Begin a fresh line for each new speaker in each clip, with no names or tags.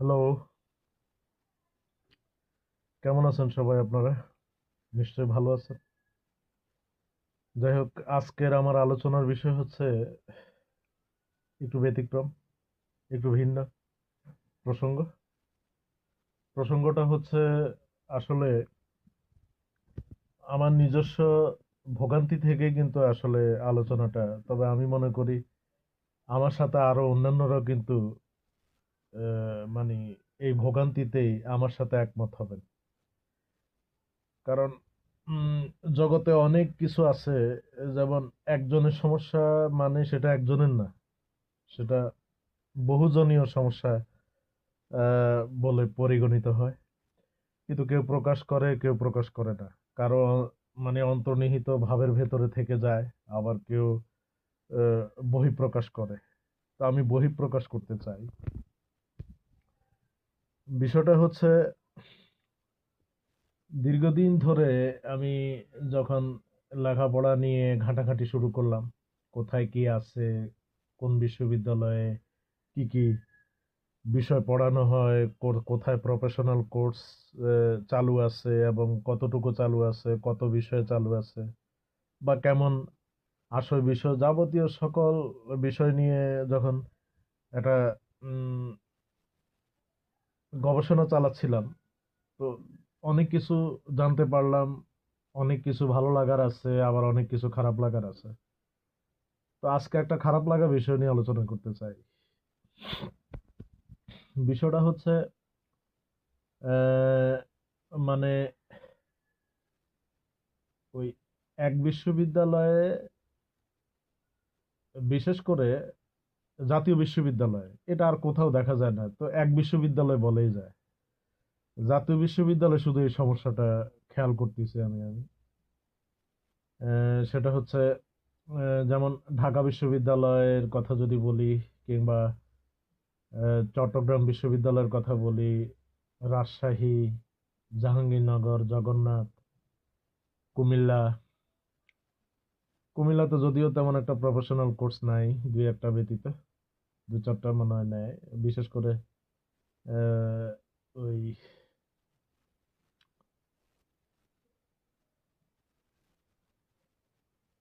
Hello কেমন আছেন সবাই আপনারা? নিশ্চয়ই ভালো আছেন। যাই হোক, আজকের আমার আলোচনার বিষয় হচ্ছে একটু ব্যতিক্রম, একটু ভিন্ন প্রসঙ্গ। প্রসঙ্গটা হচ্ছে আসলে আমার নিজস্ব ভোগান্তি থেকে কিন্তু আসলে আলোচনাটা, তবে আমি মনে করি আমার সাথে আরও অন্যান্যরাও কিন্তু মানে এই ভোগান্তিতেই আমার সাথে একমত হবেন। কারণ জগতে অনেক কিছু আছে, যেমন একজনের সমস্যা মানে সেটা একজনের না, সেটা বহুজনীয় সমস্যা বলে পরিগণিত হয়। কিন্তু কেউ প্রকাশ করে, কেউ প্রকাশ করে না। কারও মানে অন্তর্নিহিত ভাবের ভেতরে থেকে যায়, আবার কেউ বহিঃপ্রকাশ করে। তো আমি বহিঃপ্রকাশ করতে চাই। বিষয়টা হচ্ছে, দীর্ঘদিন ধরে আমি যখন লেখাপড়া নিয়ে ঘাঁটাঘাঁটি শুরু করলাম, কোথায় কি আছে, কোন বিশ্ববিদ্যালয়ে কি কি বিষয় পড়ানো হয় কোথায় প্রফেশনাল কোর্স চালু আছে এবং কতটুকু চালু আছে, কত বিষয়ে চালু আছে বা কেমন আসল বিষয় যাবতীয় সকল বিষয় নিয়ে যখন একটা গবেষণা চালাচ্ছিলাম। তো অনেক কিছু জানতে পারলাম, অনেক কিছু ভালো লাগার আছে, আবার অনেক কিছু খারাপ লাগার আছে। তো আজকে একটা খারাপ লাগা বিষয় নিয়ে আলোচনা করতে চাই। বিষয়টা হচ্ছে মানে ওই এক বিশ্ববিদ্যালয়ে বিশেষ করে জাতীয় বিশ্ববিদ্যালয়, এটা আর কোথাও দেখা যায় না, তো এক বিশ্ববিদ্যালয় বলেই যায়। জাতীয় বিশ্ববিদ্যালয়ে শুধু এই সমস্যাটা খেয়াল করতেছি আমি আমি। সেটা হচ্ছে যেমন ঢাকা বিশ্ববিদ্যালয়ের কথা যদি বলি, কিংবা চট্টগ্রাম বিশ্ববিদ্যালয়ের কথা বলি, রাজশাহী, জাহাঙ্গীরনগর, জগন্নাথ, কুমিল্লা। কুমিল্লাতে যদিও তেমন একটা প্রফেশনাল কোর্স নাই, দুই একটা ব্যতীত। দু চারটা মনে হয় নেয়। বিশেষ করে ওই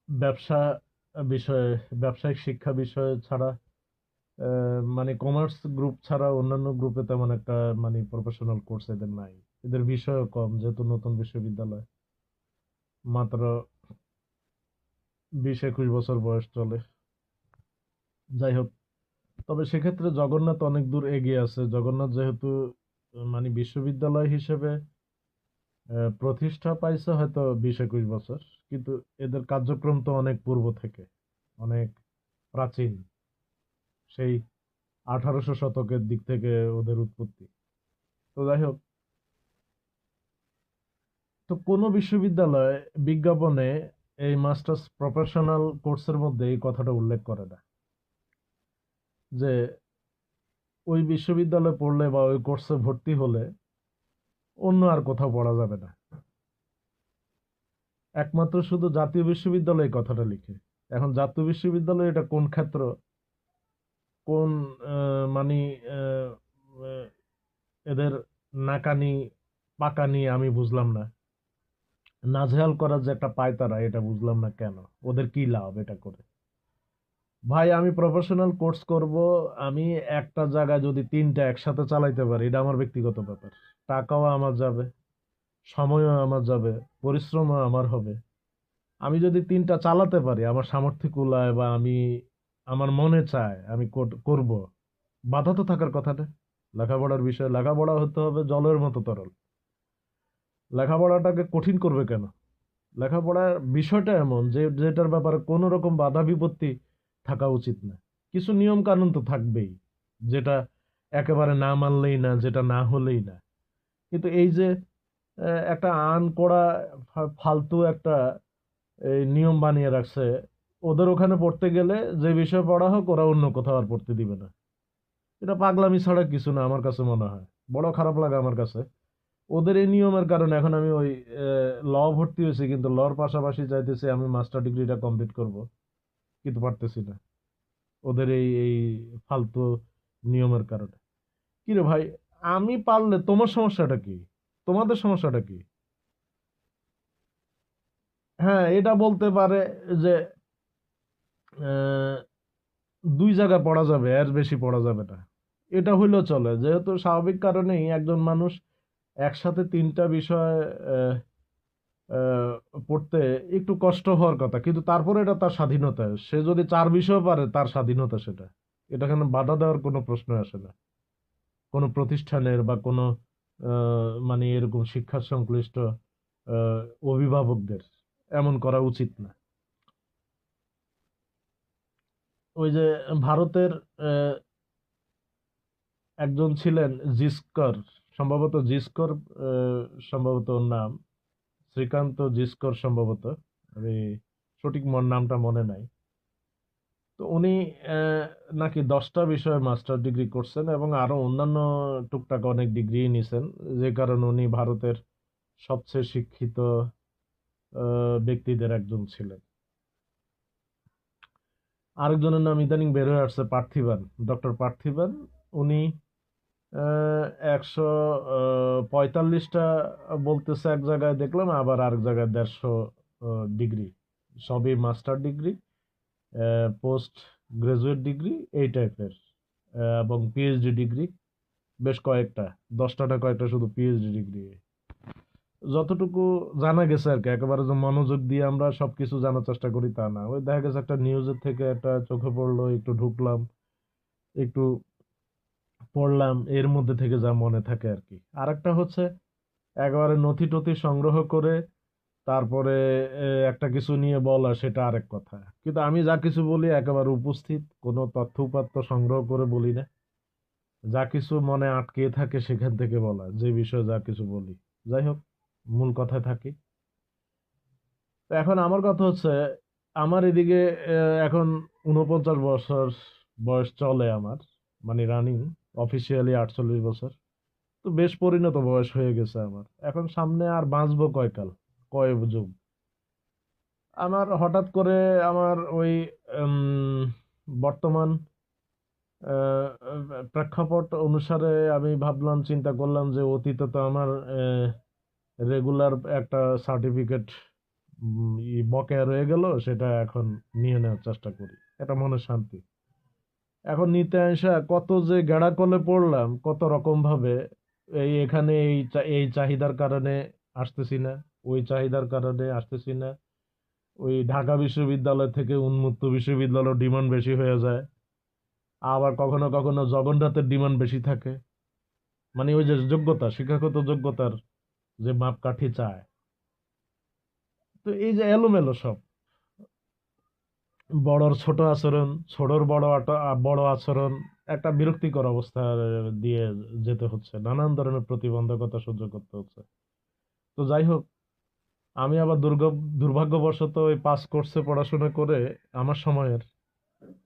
ব্যবসা বিষয়ে, ব্যবসায়িক শিক্ষা বিষয় ছাড়া মানে কমার্স গ্রুপ ছাড়া অন্যান্য গ্রুপে তেমন একটা মানে প্রফেশনাল কোর্স এদের নাই। এদের বিষয়ও কম, যেহেতু নতুন বিশ্ববিদ্যালয়। মাত্র বিশ একুশ বছর বয়স চলে। যাই হোক তবে সেক্ষেত্রে জগন্নাথ অনেক দূর এগিয়ে আছে। জগন্নাথ যেহেতু মানে বিশ্ববিদ্যালয় হিসেবে প্রতিষ্ঠা পাইছে হয়তো বিশ একুশ বছর, কিন্তু এদের কার্যক্রম তো অনেক পূর্ব থেকে, অনেক প্রাচীন। সেই আঠারোশো শতকের দিক থেকে ওদের উৎপত্তি। তো যাই হোক, তো কোনো বিশ্ববিদ্যালয় বিজ্ঞাপনে এই মাস্টার্স প্রফেশনাল কোর্সের মধ্যে এই কথাটা উল্লেখ করে না। যে ওই বিশ্ববিদ্যালয়ে পড়লে বা ওই কোর্সে ভর্তি হলে অন্য আর কোথাও পড়া যাবে না। একমাত্র শুধু জাতীয় বিশ্ববিদ্যালয়ে কথাটা লিখে। এখন জাতীয় বিশ্ববিদ্যালয় এটা কোন ক্ষেত্র? কোন মানে এদের নাকানি, পাকানি আমি বুঝলাম না। নাজেহাল করার যে একটা পায় তারা এটা বুঝলাম না কেন? ওদের কি লাভ এটা করে? ভাই, আমি প্রফেশনাল কোর্স করব, আমি একটা জায়গায় যদি তিনটা একসাথে চালাইতে পারি, এটা আমার ব্যক্তিগত ব্যাপার। টাকাও আমার যাবে, সময়ও আমার যাবে, পরিশ্রমও আমার হবে। আমি যদি তিনটা চালাতে পারি, আমার সামর্থ্য কুলায় বা আমি, আমার মনে চায় আমি কর- করব, বাধা তো থাকার কথাটা লেখাপড়ার বিষয়, লেখাপড়া হতে হবে জলের মতো তরল। লেখাপড়াটাকে কঠিন করবে কেন? লেখাপড়ার বিষয়টা এমন যে, যেটার ব্যাপারে কোনো রকম বাধা বিপত্তি থাকা উচিত না। কিছু নিয়ম কানুন তো থাকবেই, যেটা একেবারে না মানলেই না, যেটা না হলেই না। কিন্তু এই যে একটা আন করা ফালতু একটা নিয়ম বানিয়ে রাখছে, ওদের ওখানে পড়তে গেলে যে বিষয় পড়া হোক, ওরা অন্য কোথাও আর পড়তে দিবে না। এটা পাগলামি ছাড়া কিছু না আমার কাছে মনে হয়। বড় খারাপ লাগে আমার কাছে। ওদের এই নিয়মের কারণে এখন আমি ওই ল ভর্তি হয়েছি, কিন্তু লর পাশাপাশি চাইতেছি আমি মাস্টার ডিগ্রিটা কমপ্লিট করব। কিন্তু পারতেছি না। ওদের এই এই ফালতু নিয়মের কারণে। কি রে ভাই, আমি পারলে তোমার সমস্যাটা কি? তোমাদের সমস্যাটা কি? হ্যাঁ এটা বলতে পারে যে দুই জায়গা পড়া যাবে, এর বেশি পড়া যাবে না। এটা হইলেও চলে। যেহেতু স্বাভাবিক কারণেই একজন মানুষ একসাথে তিনটা বিষয় পড়তে একটু কষ্ট হওয়ার কথা। কিন্তু তারপরে এটা তার স্বাধীনতা। সে যদি চার বিষয় পারে, তার স্বাধীনতা সেটা। এটা কেন বাধা দেওয়ার কোনো প্রশ্ন আসে না। কোনো প্রতিষ্ঠানের বা কোনো মানে এরকম শিক্ষা সংশ্লিষ্ট অভিভাবকদের এমন করা উচিত না। ওই যে ভারতের একজন ছিলেন জিস্কর, সম্ভবত জিস্কর সম্ভবত ওর নাম। শ্রীকান্ত জিস্কর সম্ভবত। আমি সঠিক নামটা মনে নাই। তো উনি নাকি দশটা বিষয়ে মাস্টার ডিগ্রি করছেন এবং আরও অন্যান্য টুকটাক অনেক ডিগ্রি নিছেন, যে কারণে উনি ভারতের সবচেয়ে শিক্ষিত ব্যক্তিদের একজন ছিলেন। আরেকজনের নাম ইদানিং বের হয়ে আসছে, পার্থিবান, ডক্টর পার্থিবান। উনি একশো পঁয়তাল্লিশটা বলতেছে এক জায়গায় দেখলাম, আবার আরেক জায়গায় দেড়শো ডিগ্রি। সবই master degree post graduate degree, এই টাইপের এবং পিএইচডি ডিগ্রি, বেশ কয়েকটা দশটা না কয়েকটা শুধু পিএইচডি ডিগ্রি। যতটুকু জানা গেছে আর কি, একেবারে যে মনোযোগ দিয়ে আমরা সব কিছু জানার চেষ্টা করি তা না। ওই দেখা গেছে একটা নিউজের থেকে একটা চোখে পড়ল, একটু ঢুকলাম, একটু পড়লাম, এর মধ্যে থেকে যা মনে থাকে আর কি। আর একটা হচ্ছে, একেবারে নথি টথি সংগ্রহ করে তারপরে একটা কিছু নিয়ে বলা, সেটা আরেক কথা। কিন্তু আমি যা কিছু বলি একেবারে উপস্থিত, কোনো তথ্য উপাত্ত সংগ্রহ করে বলি না। যা কিছু মনে আটকে থাকে সেখান থেকে বলা, যে বিষয়ে যা কিছু বলি। যাই হোক, মূল কথায় থাকি। এখন আমার কথা হচ্ছে, আমার এদিকে এখন উনপঞ্চাশ বছর বয়স চলে আমার মানে রানিং অফিসিয়ালি আটচল্লিশ বছর। তো বেশ পরিণত বয়স হয়ে গেছে আমার। এখন সামনে আর বাঁচবো কয়কাল? কয় যুগ আমার হঠাৎ করে আমার ওই বর্তমান প্রেক্ষাপট অনুসারে আমি ভাবলাম, চিন্তা করলাম যে অতীতে তো আমার রেগুলার একটা সার্টিফিকেট বকেয়া রয়ে গেল, সেটা এখন নিয়ে নেওয়ার চেষ্টা করি। এটা মনে শান্তি। এখন নিতে আসা কত যে গেড়াকলে পড়লাম, কত রকম ভাবে এই এখানে এই এই চাহিদার কারণে আসতেছি না, ওই চাহিদার কারণে আসতেছি না। ওই ঢাকা বিশ্ববিদ্যালয় থেকে উন্মুক্ত বিশ্ববিদ্যালয়ের ডিমান্ড বেশি হয়ে যায়। আবার কখনো কখনো জগন্নাথের ডিমান্ড বেশি থাকে। মানে ওই যে যোগ্যতা, শিক্ষাগত যোগ্যতার যে মাপকাঠি চায়। তো এই যে এলোমেলো সব। বড়র ছোট আচরণ, ছোটর বড় বড় আচরণ, একটা বিরক্তিকর অবস্থা দিয়ে যেতে হচ্ছে। নানান ধরনের প্রতিবন্ধকতা সহ্য করতে হচ্ছে। তো যাই হোক, আমি আবার দুর্গ, দুর্ভাগ্যবশত ওই পাস কোর্সে পড়াশোনা করে আমার সময়ের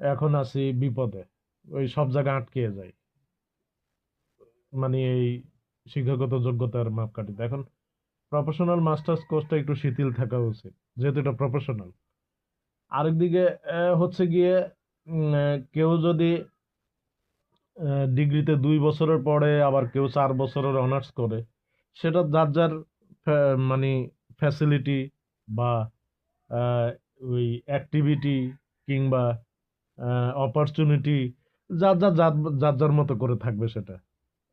এখন আছি বিপদে। ওই সব জায়গায় আটকে যাই। মানে এই শিক্ষাগত যোগ্যতার মাপকাঠিতে। এখন প্রফেশনাল মাস্টার্স কোর্সটা একটু শিথিল থাকা উচিত। যেহেতু এটা প্রফেশনাল আরেকদিকে হচ্ছে গিয়ে কেউ যদি ডিগ্রিতে দুই বছরের পরে আবার কেউ চার বছরের অনার্স করে, সেটা যার যার মানে ফ্যাসিলিটি বা ওই অ্যাক্টিভিটি কিংবা অপরচুনিটি যার যার যার যার মতো করে থাকবে সেটা।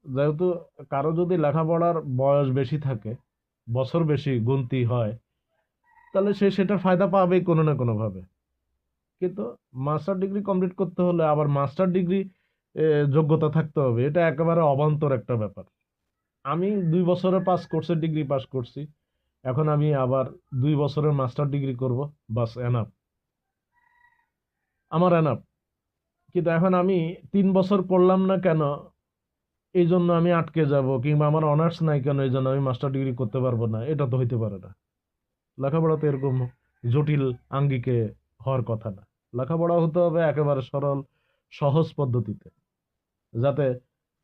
যেহেতু কারও যদি লেখাপড়ার বয়স বেশি থাকে, বছর বেশি গুনতি হয় তাহলে সে সেটার ফায়দা পাবেই কোনো না কোনো ভাবে কিন্তু মাস্টার ডিগ্রি কমপ্লিট করতে হলে আবার মাস্টার ডিগ্রি যোগ্যতা থাকতে হবে। এটা একেবারে অবান্তর একটা ব্যাপার। আমি দুই বছরের পাস কোর্সের ডিগ্রি পাস করছি। এখন আমি আবার দুই বছরের মাস্টার ডিগ্রি করব। বাস এনাফ আমার এনাফ কিন্তু এখন আমি তিন বছর পড়লাম না কেন এই জন্য আমি আটকে যাব, কিংবা আমার অনার্স নাই কেন এই জন্য আমি মাস্টার ডিগ্রি করতে পারব না। এটা তো হইতে পারে না। লেখাপড়া তো এরকম জটিল আঙ্গিকে হওয়ার কথা না। লেখাপড়া হতে হবে একেবারে সরল, সহজ পদ্ধতিতে, যাতে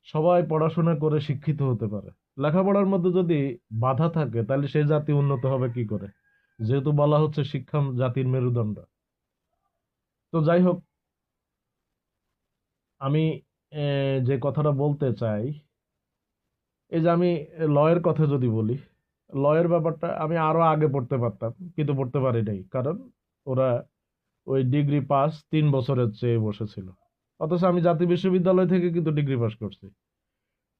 সবাই পড়াশোনা করে শিক্ষিত হতে পারে। লেখাপড়ার মধ্যে যদি বাধা থাকে, তাহলে সেই জাতি উন্নত হবে কি করে? যেহেতু বলা হচ্ছে শিক্ষা জাতির মেরুদণ্ড। তো যাই হোক, আমি যে কথাটা বলতে চাই, এই যে আমি লয়ের কথা যদি বলি লয়ের ব্যাপারটা আমি আরও আগে পড়তে পারতাম, কিন্তু পড়তে পারি নাই। কারণ ওরা ওই ডিগ্রি পাস তিন বছরের চেয়ে বসেছিল। অথচ আমি জাতীয় বিশ্ববিদ্যালয় থেকে কিন্তু ডিগ্রি পাস করছি।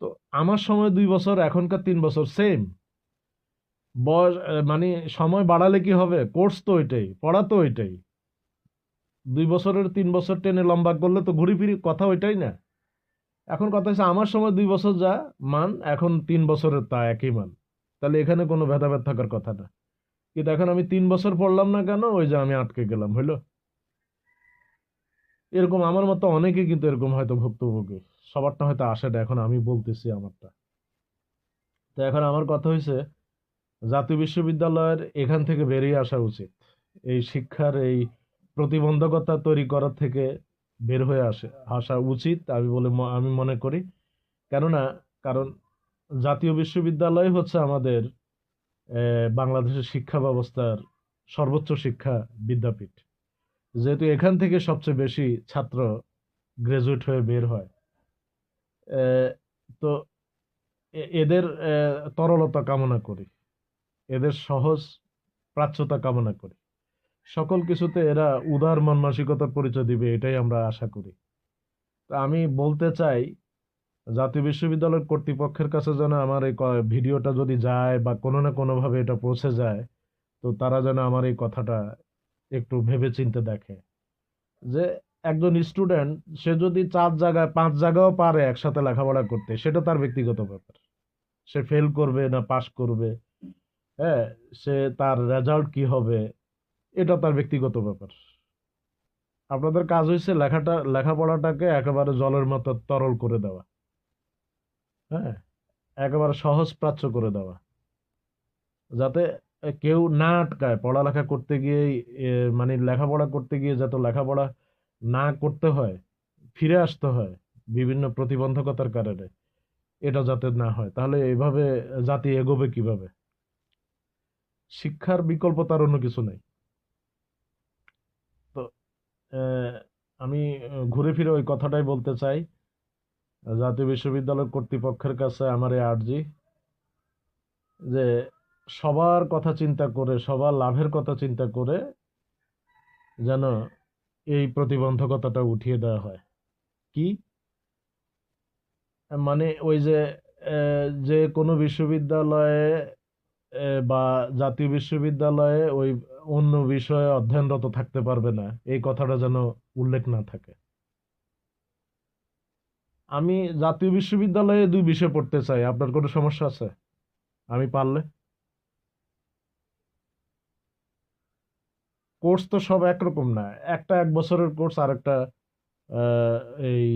তো আমার সময় দুই বছর, এখনকার তিন বছর সেম বয়স মানে সময় বাড়ালে কি হবে? কোর্স তো ওইটাই, পড়া তো ওইটাই। দুই বছরের, তিন বছর টেনে লম্বা করলে তো ঘুরি ফিরি কথা ওইটাই না। এখন কথা হচ্ছে, আমার সময় দুই বছর যা, মান এখন তিন বছরের তা একই মান। তাহলে এখানে কোনো ভেদাভেদ থাকার কথা না। কিন্তু এখন আমি তিন বছর পড়লাম না কেন, ওই যে আমি আটকে গেলাম, হইল? এরকম আমার মতো অনেকে কিন্তু এরকম হয়তো ভুক্তভোগী। সবারটা হয়তো আসে না, এখন আমি বলতেছি আমারটা। তো এখন আমার কথা হয়েছে জাতীয় বিশ্ববিদ্যালয়ের এখান থেকে বেরিয়ে আসা উচিত। এই শিক্ষার এই প্রতিবন্ধকতা তৈরি করার থেকে বের হয়ে আসে, আসা উচিত, আমি বলে আমি মনে করি। কেননা, কারণ জাতীয় বিশ্ববিদ্যালয় হচ্ছে আমাদের বাংলাদেশের শিক্ষা ব্যবস্থার সর্বোচ্চ শিক্ষা বিদ্যাপীঠ। যেহেতু এখান থেকে সবচেয়ে বেশি ছাত্র গ্রাজুয়েট হয়ে বের হয়। তো এদের তরলতা কামনা করি। এদের সহজ প্রাচ্যতা কামনা করি। সকল কিছুতে এরা উদার মন মানসিকতার পরিচয় দিবে, এটাই আমরা আশা করি। তা আমি বলতে চাই জাতীয় বিশ্ববিদ্যালয়ের কর্তৃপক্ষের কাছে যেন আমার এই ভিডিওটা যদি যায় বা কোনো না কোনোভাবে এটা পৌঁছে যায়, তো তারা যেন আমার এই কথাটা একটু ভেবেচিন্তে দেখে। যে একজন স্টুডেন্ট, সে যদি চার জায়গায়, পাঁচ জায়গাও পারে একসাথে লেখাপড়া করতে, সেটা তার ব্যক্তিগত ব্যাপার। সে ফেল করবে না পাস করবে হ্যাঁ সে তার রেজাল্ট কি হবে, এটা তার ব্যক্তিগত ব্যাপার। আপনাদের কাজ হয়েছে লেখাটা, লেখাপড়াটাকে একেবারে জলের মতো তরল করে দেওয়া। হ্যাঁ? একেবারে সহজ প্রাচ্য করে দেওয়া। যাতে কেউ না আটকায়, পড়ালেখা করতে গিয়ে মানে লেখাপড়া করতে গিয়ে যাতে লেখাপড়া না করতে হয়, ফিরে আসতে হয় বিভিন্ন প্রতিবন্ধকতার কারণে, এটা যাতে না হয়। তাহলে এইভাবে জাতি এগোবে কীভাবে? শিক্ষার বিকল্প তার অন্য কিছু নেই। তো আমি ঘুরে ফিরে ওই কথাটাই বলতে চাই। জাতীয় বিশ্ববিদ্যালয় কর্তৃপক্ষের কাছে আমার এই আর্জি যে সবার কথা চিন্তা করে, সবার লাভের কথা চিন্তা করে যেন এই প্রতিবন্ধকতাটা উঠিয়ে দেওয়া হয়। কি? মানে ওই যে যে কোনো বিশ্ববিদ্যালয়ে বা জাতীয় বিশ্ববিদ্যালয়ে ওই অন্য বিষয়ে অধ্যয়নরত থাকতে পারবে না, এই কথাটা যেন উল্লেখ না থাকে। আমি জাতীয় বিশ্ববিদ্যালয়ে দুই বিষয় পড়তে চাই। আপনার কোনো সমস্যা আছে? আমি পারলে? কোর্স তো সব একরকম না। একটা এক বছরের কোর্স আর একটা এই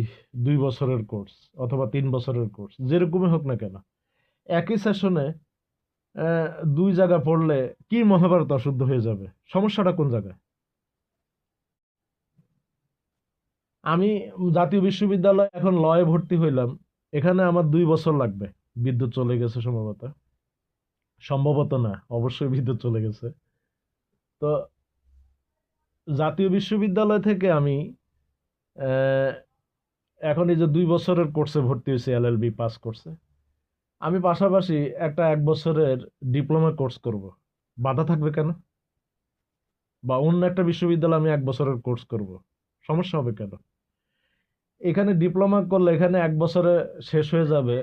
দুই বছরের কোর্স অথবা তিন বছরের কোর্স, যেরকমই হোক না কেন। একই সেশনে দুই জায়গা পড়লে কি মহাভারত অশুদ্ধ হয়ে যাবে? সমস্যাটা কোন জায়গায়? আমি জাতীয় বিশ্ববিদ্যালয়ে এখন লয়ে ভর্তি হইলাম। এখানে আমার দুই বছর লাগবে। বিদ্যুৎ চলে গেছে সম্ভবত। সম্ভবত না, অবশ্যই বিদ্যুৎ চলে গেছে। তো জাতীয় বিশ্ববিদ্যালয় থেকে আমি এখন এই যে দুই বছরের কোর্সে ভর্তি হয়েছি এলএলবি পাস করছে। আমি পাশাপাশি একটা এক বছরের ডিপ্লোমা কোর্স করব। বাধা থাকবে কেন? বা অন্য একটা বিশ্ববিদ্যালয়ে আমি এক বছরের কোর্স করব। সমস্যা হবে কেন? এখানে ডিপ্লোমা করলে এখানে এক বছরে শেষ হয়ে যাবে,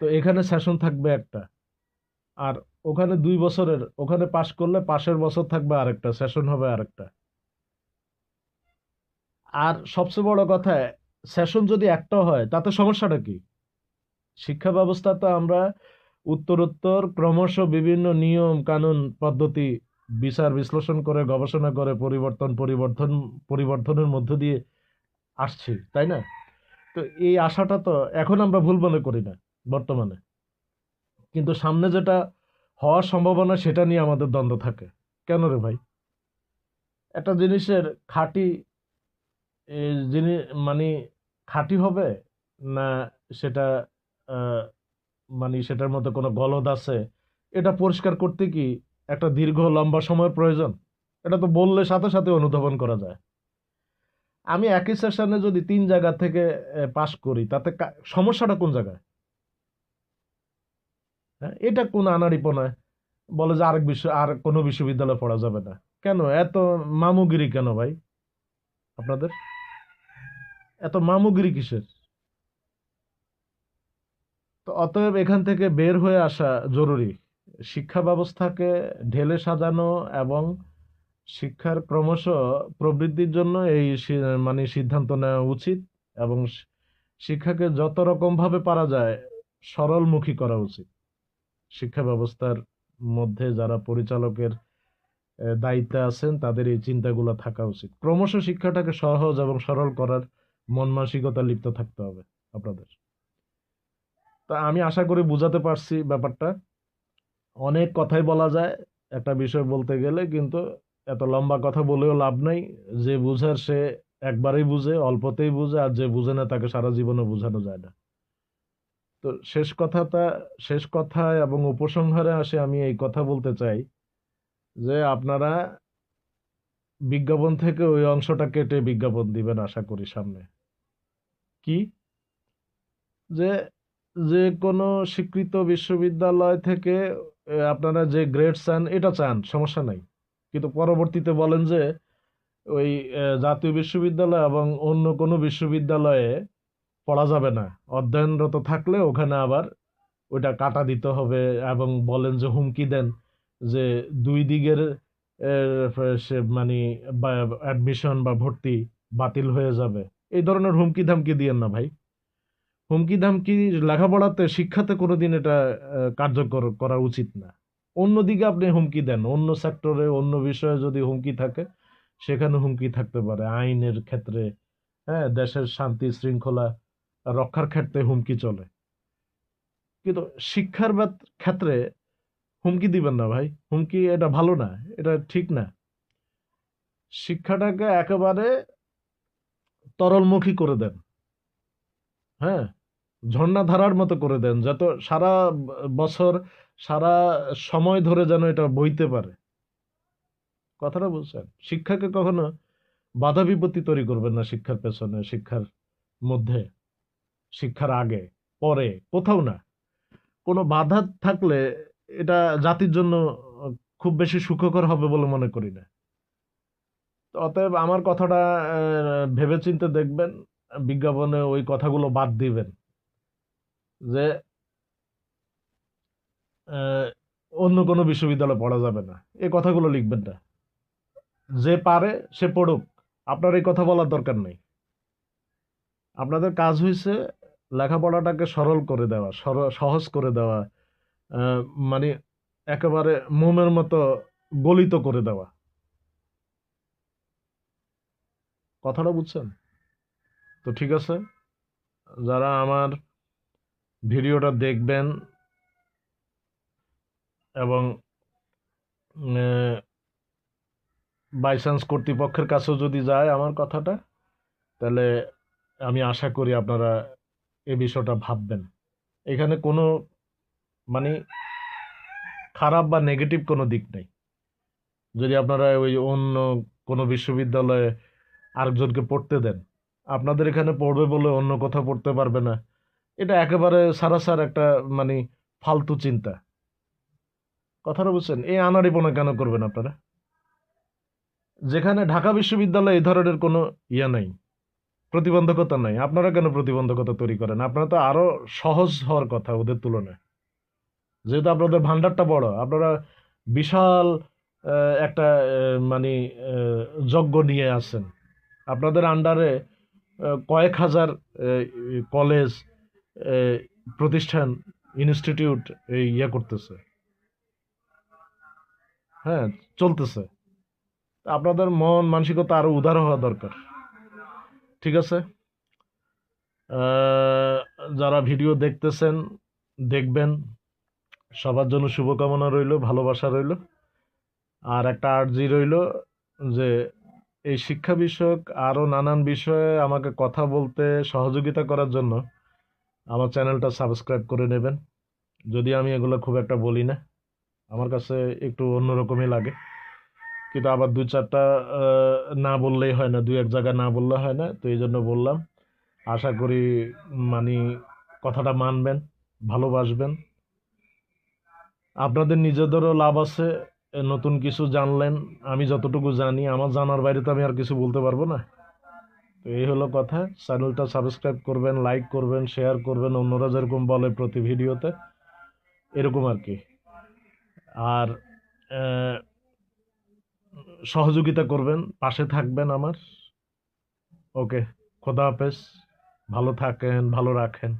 তো এখানে সেশন থাকবে একটা। আর ওখানে দুই বছরের, ওখানে পাশ করলে পাশের বছর থাকবে আরেকটা সেশন হবে আরেকটা। আর সবচেয়ে বড় কথা সেশন যদি একটা হয়, তাতে সমস্যাটা কি? শিক্ষা ব্যবস্থা তো আমরা উত্তরোত্তর ক্রমশ বিভিন্ন নিয়ম, কানুন, পদ্ধতি, বিচার, বিশ্লেষণ করে, গবেষণা করে, পরিবর্তন পরিবর্তন পরিবর্তনের মধ্য দিয়ে আসছি, তাই না? তো এই আশাটা তো এখন আমরা ভুল মনে করি না, বর্তমানে। কিন্তু সামনে যেটা হওয়ার সম্ভাবনা, সেটা নিয়ে আমাদের দ্বন্দ্ব থাকে। কেন রে ভাই? একটা জিনিসের খাঁটি যিনি মানে খাঁটি হবে না সেটা মানে সেটার মধ্যে কোনো গলদ আছে? এটা পরিষ্কার করতে কি একটা দীর্ঘ লম্বা সময়ের প্রয়োজন? এটা তো বললে সাথে সাথে অনুধাবন করা যায়। আমি একই সেশনে যদি তিন জায়গা থেকে পাস করি, তাতে সমস্যাটা কোন জায়গায়? হ্যাঁ এটা কোন আনাড়িপনা বলে যে আরেক বিশ্ব, আর কোনো বিশ্ববিদ্যালয়ে পড়া যাবে না। কেন? এত মামুগিরি কেন ভাই? আপনাদের? এত মামুগিরি কিসের? তো অতএব এখান থেকে বের হয়ে আসা জরুরি। শিক্ষা ব্যবস্থাকে ঢেলে সাজানো এবং শিক্ষার ক্রমশ প্রবৃদ্ধির জন্য এই মানে সিদ্ধান্ত নেওয়া উচিত এবং শিক্ষাকে যত রকম ভাবে পারা যায়, সরলমুখী করা উচিত। শিক্ষা ব্যবস্থার মধ্যে যারা পরিচালকের দায়িত্বে আছেন, তাদের এই চিন্তাগুলো থাকা উচিত। ক্রমশ শিক্ষাটাকে সহজ এবং সরল করার মন মানসিকতা লিপ্ত থাকতে হবে আপনাদের। তা আমি আশা করি বুঝাতে পারছি ব্যাপারটা। অনেক কথাই বলা যায়, একটা বিষয় বলতে গেলে, কিন্তু এত লম্বা কথা বলেও লাভ নাই। যে বুঝার সে একবারেই বুঝে, অল্পতেই বুঝে, আর যে বুঝে না তাকে সারা জীবনে বোঝানো যায় না। তো শেষ কথাটা, শেষ কথায় এবং উপসংহারে আসে আমি এই কথা বলতে চাই যে আপনারা বিজ্ঞাপন থেকে ওই অংশটা কেটে বিজ্ঞাপন দিবেন আশা করি সামনে। কি? যে যে কোনো স্বীকৃত বিশ্ববিদ্যালয় থেকে আপনারা যে গ্রেড চান, এটা চান, সমস্যা নাই। কিন্তু পরবর্তীতে বলেন যে ওই জাতীয় বিশ্ববিদ্যালয় এবং অন্য কোনো বিশ্ববিদ্যালয়ে পড়া যাবে না। অধ্যয়নরত থাকলে ওখানে আবার ওইটা কাটা দিতে হবে এবং বলেন যে হুমকি দেন যে দুই দিকের সে মানে অ্যাডমিশন বা ভর্তি বাতিল হয়ে যাবে। এই ধরনের হুমকি ধামকি দিয়েন না ভাই। হুমকি ধামকি লেখাপড়াতে শিক্ষাতে কোনোদিন এটা কার্যকর করা উচিত না। অন্যদিকে আপনি হুমকি দেন। অন্য সেক্টরে অন্য বিষয়ে যদি হুমকি থাকে, সেখানে হুমকি থাকতে পারে। আইনের ক্ষেত্রে হ্যাঁ দেশের শান্তি শৃঙ্খলা রক্ষার ক্ষেত্রে হুমকি চলে। কিন্তু শিক্ষার ক্ষেত্রে হুমকি দিবেন না ভাই। হুমকি এটা ভালো না, এটা ঠিক না। শিক্ষাটাকে একেবারে তরলমুখী করে দেন। হ্যাঁ ঝর্ণাধারার মতো করে দেন, যত সারা বছর, সারা সময় ধরে যেন এটা বইতে পারে। কথাটা বুঝছেন শিক্ষাকে কখনো বাধা বিপত্তি তৈরি করবেন না শিক্ষার পেছনে, শিক্ষার মধ্যে, শিক্ষার আগে, পরে, কোথাও না। কোনো বাধা থাকলে এটা জাতির জন্য খুব বেশি সুখকর হবে বলে মনে করি না। অতএব আমার কথাটা ভেবেচিন্তে দেখবেন, বিজ্ঞাপনে ওই কথাগুলো বাদ দিবেন। যে অন্য কোনো বিশ্ববিদ্যালয়ে পড়া যাবে না। এই কথাগুলো লিখবেন না। যে পারে, সে পড়ুক। আপনার এই কথা বলার দরকার নেই। আপনাদের কাজ হয়েছে লেখাপড়াটাকে সরল করে দেওয়া সহজ করে দেওয়া মানে একেবারে মোমের মতো গলিত করে দেওয়া। কথাটা বুঝছেন? তো ঠিক আছে। যারা আমার ভিডিওটা দেখবেন এবং বাই চান্স কর্তৃপক্ষের কাছেও যদি যায় আমার কথাটা, তাহলে আমি আশা করি আপনারা এ বিষয়টা ভাববেন। এখানে কোনো মানে খারাপ বা নেগেটিভ কোনো দিক নেই। যদি আপনারা ওই অন্য কোনো বিশ্ববিদ্যালয়ে আরেকজনকে পড়তে দেন, আপনাদের এখানে পড়বে বলে অন্য কোথাও পড়তে পারবে না। এটা একেবারে সারাসার একটা মানে ফালতু চিন্তা। কথাটা বুঝছেন? এই আনাড়িপনা কেন করবেন আপনারা? যেখানে ঢাকা বিশ্ববিদ্যালয়ে এই ধরনের কোনো ইয়া নাই, প্রতিবন্ধকতা নাই, আপনারা কেন প্রতিবন্ধকতা তৈরি করেন? আপনারা তো আরও সহজ হওয়ার কথা ওদের তুলনায়। যেহেতু আপনাদের ভান্ডারটা বড়, আপনারা বিশাল একটা মানে যজ্ঞ নিয়ে আছেন। আপনাদের আন্ডারে কয়েক হাজার কলেজ প্রতিষ্ঠান ইনস্টিটিউট এই ইয়ে করতেছে। হ্যাঁ চলতেছে। আপনাদের মন, মানসিকতা আরও উদার হওয়া দরকার। ঠিক আছে? যারা ভিডিও দেখতেছেন, দেখবেন। সবার জন্য শুভকামনা রইল, ভালোবাসা রইল। আর একটা আর্জি রইল যে, এই শিক্ষা বিষয়ক আরও নানান বিষয়ে আমাকে কথা বলতে সহযোগিতা করার জন্য আমার চ্যানেলটা সাবস্ক্রাইব করে নেবেন। যদি আমি এগুলো খুব একটা বলি না, আমার কাছে একটু অন্যরকমই লাগে। কিন্তু আবার দুই চারটা না বললেই হয় না, দুই এক জায়গা না বললে হয় না, তো এই জন্য বললাম। আশা করি মানে কথাটা মানবেন, ভালোবাসবেন। আপনাদের নিজেদেরও লাভ আছে, নতুন কিছু জানলেন, আমি যতটুকু জানি, আমার জানার বাইরে তো আমি আর কিছু বলতে পারব না। এই হলো কথা। চ্যানেলটা সাবস্ক্রাইব করবেন, লাইক করবেন, শেয়ার করবেন, অন্যরা যেরকম বলে প্রতি ভিডিওতে, এরকম আর কি। আর সহযোগিতা করবেন, পাশে থাকবেন আমার। ওকে, খোদা হাফেজ। ভালো থাকেন, ভালো রাখেন।